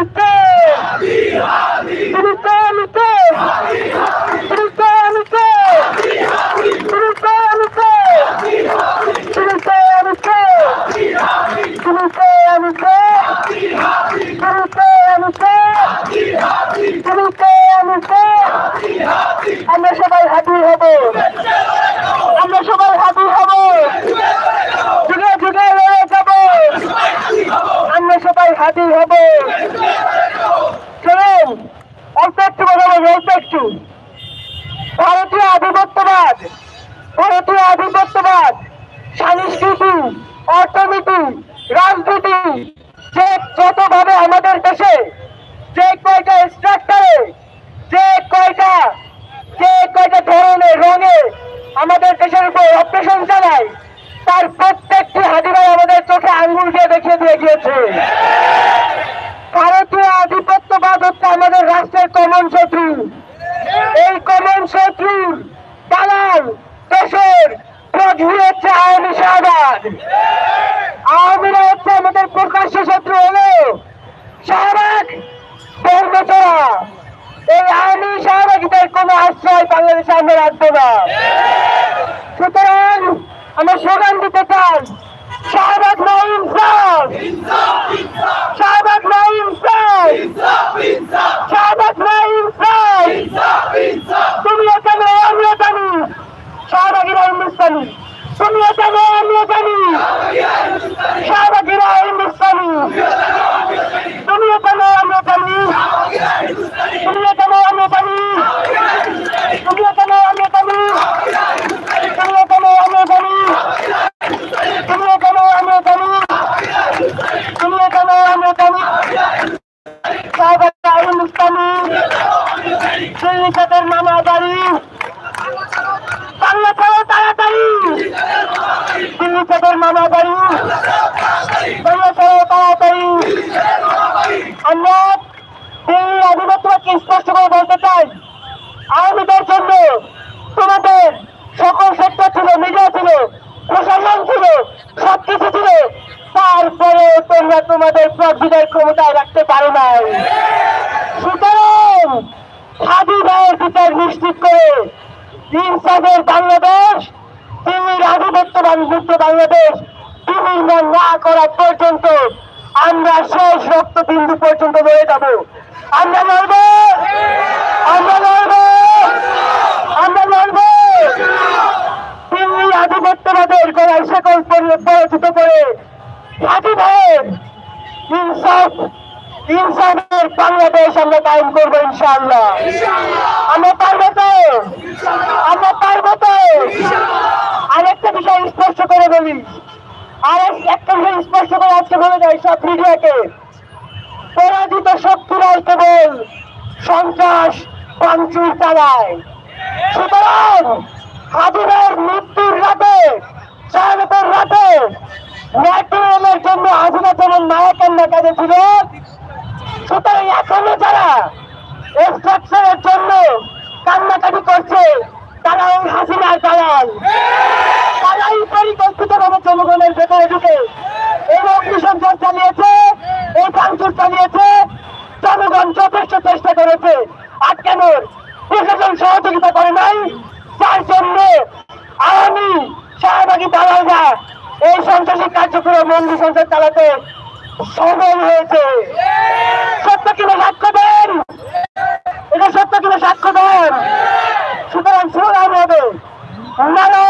ফিলিস্তিন ফিলিস্তিন শুনুন অল্প একটু কথা বলব, অল্প একটু। ভারতীয় আধিপত্যবাদ ভারতীয় আধিপত্যবাদ, সংস্কৃতি, অর্থনীতি, রাজনীতি, যে যতভাবে আমাদের দেশে, যে কয়টা স্ট্রাকচারে যে কয়টা যে কয়টা ধরনের রঙে আমাদের দেশের উপর অপারেশন চালায়, তার হাজিরাই আমাদের চোখে আঙ্গুল দিয়ে দেখিয়ে দিয়ে গিয়েছে। ভারতীয় আধিপত্যবাদ হচ্ছে আমাদের রাষ্ট্রের কমন শত্রু। এই কমন শত্রুর দালাল দেশের হচ্ছে আওয়ামী শাহবাদ আওয়ামীরা হচ্ছে আমাদের প্রকাশ্য শত্রু হলো শাহবাগ এই আওয়ামী শাহবাগীদের কোনো আশ্রয় বাংলাদেশে আমরা রাখব না। সুতরাং আমরা স্লোগান দিতে চাই শাহবাগ না ইনসাফ শাহবাগ না ইনসাফ শাহবাগ না ইনসাফ তুমিও জানো আমিও জানি শাহবাগিরা হিন্দুস্তানি তুমিও জানো আমিও জানি জানি। শাহবাগিরা হিন্দুস্তানি সৈনিকদের মামা বাড়ি বাংলা ছাড়ো তাড়াতাড়ি সৈনিকদের মামা বাড়ি বাংলা ছাড়ো তাড়াতাড়ি আমরা এই আধিপত্যকে স্পষ্ট করে বলতে চাই আওয়ামীদের জন্য তোমাদের সকল সেক্টর ছিল মিডিয়া ছিল, প্রশাসন ছিল, সবকিছু ছিল। তারপরে তোমরা তোমাদের প্রবিধার ক্ষমতায় রাখতে পারো নাই। সুতরাং হাদি ভাইয়ের বিচার নিশ্চিত করে ইনসাফের বাংলাদেশ তিমির আধিপত্যবান মুক্ত বাংলাদেশ তিমির না করা পর্যন্ত আমরা শেষ রক্ত বিন্দু পর্যন্ত রয়ে যাব। আমরা লড়ব। আমরা লড়ব। আমরা লড়ব। তিমি আধিপত্যবাদের গলায় সকল পরাজিত করে বাংলাদেশ আমরা কায়েম করব ইনশাআল্লাহ। আমরা পারব তো? আমরা পারব তো? আরেকটা বিষয় স্পষ্ট করে বলি। আর একটা স্পষ্ট করে আজকে বলে যায় সব মিডিয়াকে। পরাজিত শক্তিরাই কেবল সন্ত্রাস ভাঙচুর চালায়। সুতরাং হাজিরের মৃত্যুর রাতে শাহাদতের রাতে ন্যাটোরিয়ামের জন্য হাজিরা যেমন নায়কের না কাজে ছিল, সুতরাং এখনও যারা স্ট্রাকচারের জন্য কান্নাকাটি করছে তারা ওই হাসিনার দালাল তারাই পরিকল্পিত ভাবে জনগণের ভেতরে ঢুকে এই অগ্নিসংযোগ চালিয়েছে, এই ভাঙচুর চালিয়েছে, জনগণ যথেষ্ট চেষ্টা করেছে। আটকানোর প্রশাসন সহযোগিতা করে নাই, যার জন্য আওয়ামী শাহবাগী দালালরা এই সন্ত্রাসী কার্যক্রম মন্দির সংসার চালাতে সফল হয়েছে। সত্য কিনা সাক্ষ্য দেন? এটা সত্য কিনা সাক্ষ্য দেন? সুতরাং স্লোগান হবে। নারায়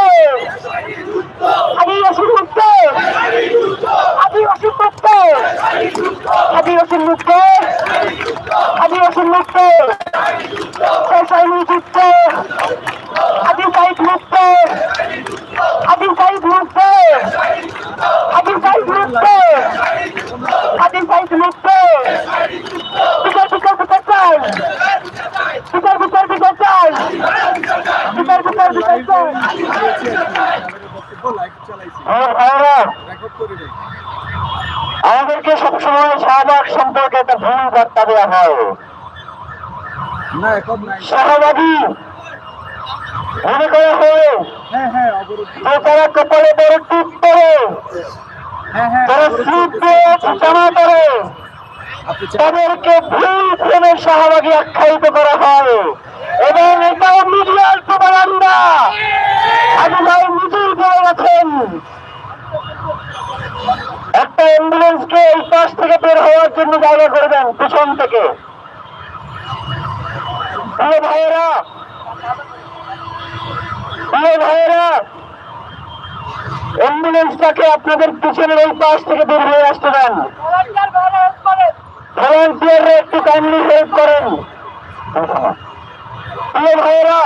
হাদি রসুন মুক্ত হাদি রসুন মুক্ত হাদি রসুন মুক্ত হাদি রসুন মুক্ত হাদি রসুন মুক্ত শেষাই নিযুক্ত হাদি সাইড মুক্ত হাদি সাইড মুক্ত হাদি সাইড মুক্ত হাদি সাইড মুক্ত বিচার বিচার বিচার চাই বিচার বিচার বিচার চাই বিচার বিচার বিচার চাই আমার ভাইরা আমাদেরকে শাহবাগ সম্পর্কে একটা ভুল বার্তা দেওয়া হয়। শাহবাগী মনে করা হয় যে তারা কপালে বড় টিপ করে হ্যাঁ হ্যাঁ তারা স্লিপ দিয়ে জমা করে তাদেরকে ভুল প্রেমের শাহবাগী আখ্যায়িত করা হয়। এবং এটাও মিডিয়ার প্রবানন্দা আবু ভাই নিজেই বলে গেছেন অ্যাম্বুলেন্সকে এই পাশ থেকে বের হওয়ার জন্য জায়গা করে দেন, পিছন থেকে। ভাইয়েরা ভাইয়েরা, অ্যাম্বুলেন্সটাকে আপনাদের পিছনের ওই পাশ থেকে বের হয়ে আসতে দেন। ভলান্টিয়াররা একটু কাইন্ডলি হেল্প করেন। প্রিয় ভাইয়েরা,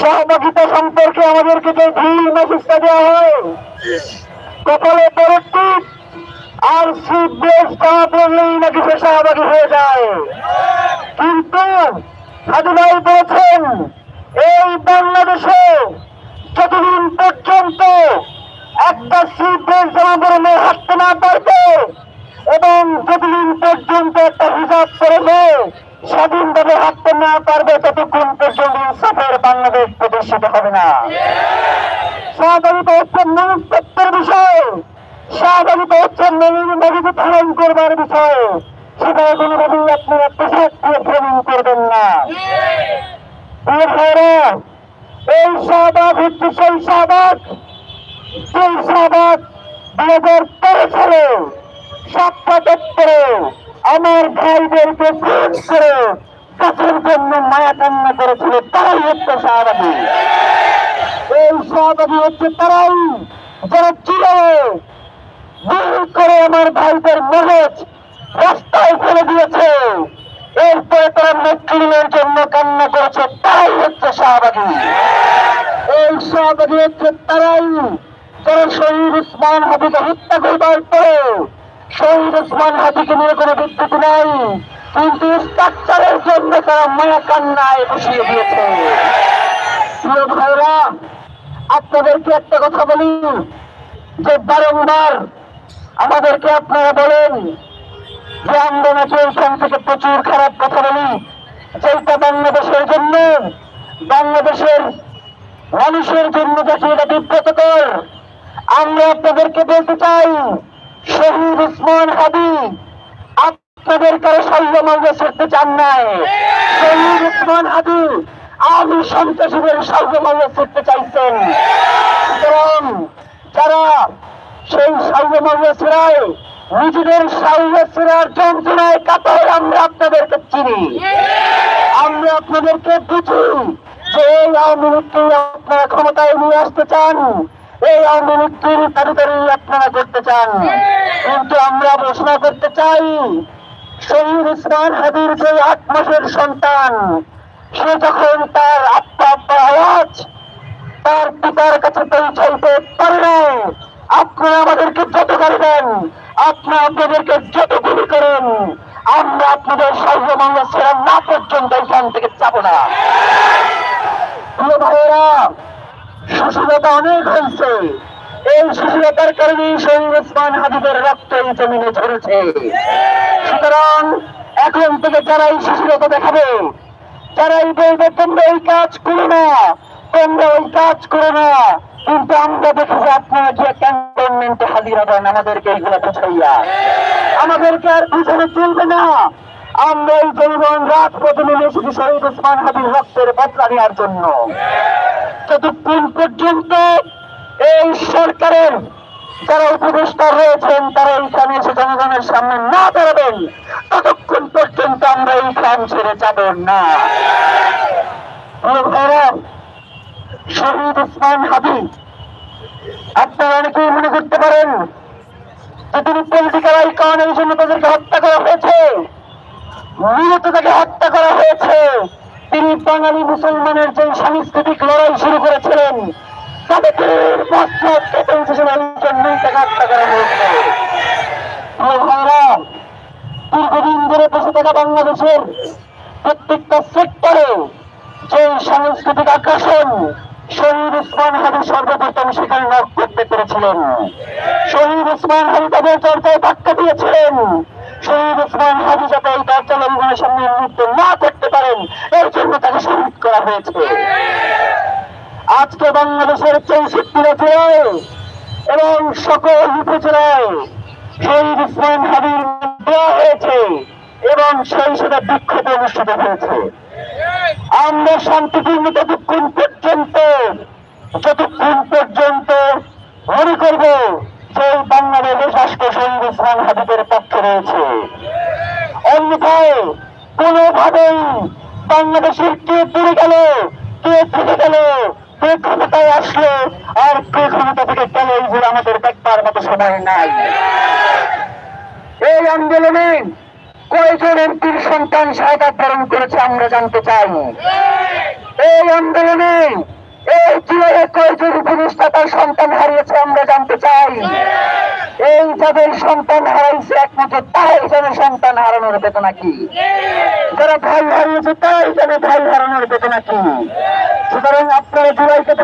সহভাগিতা সম্পর্কে আমাদেরকে যে ভুল মেসেজটা দেওয়া হয় কপালে পরবর্তী আর সিট বেল্ট না পড়লেই নাকি সে সহভাগী হয়ে যায়। কিন্তু হাদিভাই বলছেন, এই বাংলাদেশে যতদিন পর্যন্ত একটা বেল্ট আমাদের মেয়ে হাঁটতে না পারবে, এবং যতদিন পর্যন্ত একটা হিসাব করবে স্বাধীনভাবে হাঁটতে না পারবে ততক্ষণ পর্যন্ত ইনসাফের বাংলাদেশ প্রদর্শিত হবে না। সহযোগিতা হচ্ছে মনুষ্যত্বের বিষয়। হচ্ছে ধারণ করবার বিষয়। কোনোভাবেই আপনারা পোশাক দিয়ে ভ্রমণ করবেন না। এই শাহবাগ হচ্ছে সেই শাহবাগ। সেই দুই হাজার তেরো সালে সাতটা আমার ভাইদেরকে খুন করে কাছের জন্য মায়া কান্না করেছিল, তারাই হচ্ছে শাহবাগী এই সহযোগী হচ্ছে তারাই যারা চিরাবে করে আমার ভাইদের মগজ রাস্তায় ফেলে দিয়েছে। এরপরে তারা মুসলিমের জন্য কান্না করেছে, তারাই হচ্ছে শাহবাগী এই শাহবাগী হচ্ছে তারাই যারা শহীদ উসমান হাবিকে হত্যা করবার পরে শহীদ উসমান হাবিকে নিয়ে কোনো বিদ্যুৎ নাই, কিন্তু স্ট্রাকচারের জন্য তারা মায়া কান্নায় বসিয়ে দিয়েছে। প্রিয় ভাইরা, আপনাদেরকে একটা কথা বলি, যে বারংবার আমাদেরকে আপনারা বলেন যে আমরা নাকি এখান থেকে প্রচুর খারাপ কথা বলি, যেটা বাংলাদেশের জন্য, বাংলাদেশের মানুষের জন্য যাকে এটা বিব্রতকর। আমরা আপনাদেরকে বলতে চাই শহীদ উসমান হাদি, আপনাদের কারও সাল্যমাল্য করতে চান নাই। শহীদ উসমান হাদি আমি সন্ত্রাসীদের সাল্যমাল্য করতে চাইছেন। সুতরাং যারা সেই সাল্যমাল্য ছেড়ায়, নিজেদের সাল্য ছেড়ার যন্ত্রণায় কাতায় আমরা আপনাদেরকে চিনি। আমরা আপনাদেরকে বুঝি যে এই আওয়ামী আপনারা ক্ষমতায় নিয়ে আসতে চান? এই আওয়ামী তাড়াতাড়ি আপনারা করতে চান। কিন্তু আমরা ঘোষণা করতে চাই, শহীদ উসমান হাবির যে আট মাসের সন্তান, সে যখন তার আত্মা তার পিতার কাছে পৌঁছাইতে পারে আপনারা আমাদেরকে যত গাড়ি আপনারা আপনাদেরকে যত গুলি করেন, আমরা আপনাদের সর্বমঙ্গল ছেড়া না পর্যন্ত এখান থেকে যাব না। ভাইয়েরা সুশীলতা অনেক হয়েছে। এই সুশীলতার কারণে শহীদ ওসমান হাবিবের রক্ত এই জমিনে ঝরেছে। সুতরাং এখন থেকে যারা এই সুশীলতা দেখাবে যারা এই বলবে, তোমরা এই কাজ করো না, তোমরা ওই কাজ করো না। কিন্তু আমরা দেখি যে আপনারা গিয়ে ক্যান্টনমেন্টে হাজির হবেন, আমাদেরকে এইগুলো বুঝাইয়া। আমাদেরকে আর বুঝানো চলবে না। আমরা এই জনগণ রাজপথে নেমে এসেছি শহীদ ওসমান হাবির রক্তের বদলা নেওয়ার জন্য। যতক্ষণ পর্যন্ত এই সরকারের যারা উপদেষ্টা রয়েছেন, তারা এইখানে এসে জনগণের সামনে না দাঁড়াবেন। ততক্ষণ পর্যন্ত আমরা এই খান ছেড়ে যাব না। শহীদ উসমান হাবিব আপনারা অনেকেই মনে করতে পারেন যে তিনি পলিটিক্যাল আইকন এই জন্য তাদেরকে হত্যা করা হয়েছে। মূলত তাকে হত্যা করা হয়েছে। তিনি বাঙালি মুসলমানের যে সাংস্কৃতিক লড়াই শুরু করেছিলেন দীর্ঘদিন ধরে বসে থাকা বাংলাদেশের প্রত্যেকটা সেক্টরে যে সাংস্কৃতিক আকর্ষণ শহীদ উসমান হাবি সর্বপ্রথম সেখানে নক করতে পেরেছিলেন। শহীদ উসমান হাবি তাদের চর্চায় ধাক্কা দিয়েছিলেন। শহীদ যাতে এই দরজা সামনে না করতে পারেন এর জন্য তাকে শহীদ করা হয়েছে আজকে বাংলাদেশের চৌষট্টি এবং সকল উপজেলায় শহীদ হাবির দেওয়া হয়েছে এবং সেই সাথে বিক্ষোভ অনুষ্ঠিত হয়েছে আমরা শান্তিপূর্ণ ততক্ষণ পর্যন্ত, যতক্ষণ পর্যন্ত মনে করব এই বাংলাদেশ রাষ্ট্র শহীদ উসমান হাবিবের বাংলাদেশের কে পড়ে গেল, কে থেকে গেল, কে ক্ষমতায় আসলো, আর কে ক্ষমতা থেকে গেল এইগুলো আমাদের দেখবার মতো সময় নাই। এই আন্দোলনে কয়জন এমপির সন্তান শাহাদাত বরণ করেছে আমরা জানতে চাই। এই আন্দোলনে এই জুলাই কয়জন উপদেষ্টা তার সন্তান হারিয়েছে আমরা জানতে চাই। এই যাদের সন্তান হারাইছে একমাত্র, তাই জানে সন্তান হারানোর বেদনা কি? যারা ভাই হারিয়েছে, তাই জানে ভাই হারানোর বেদনা কি? সুতরাং আপনারা জুলাইকে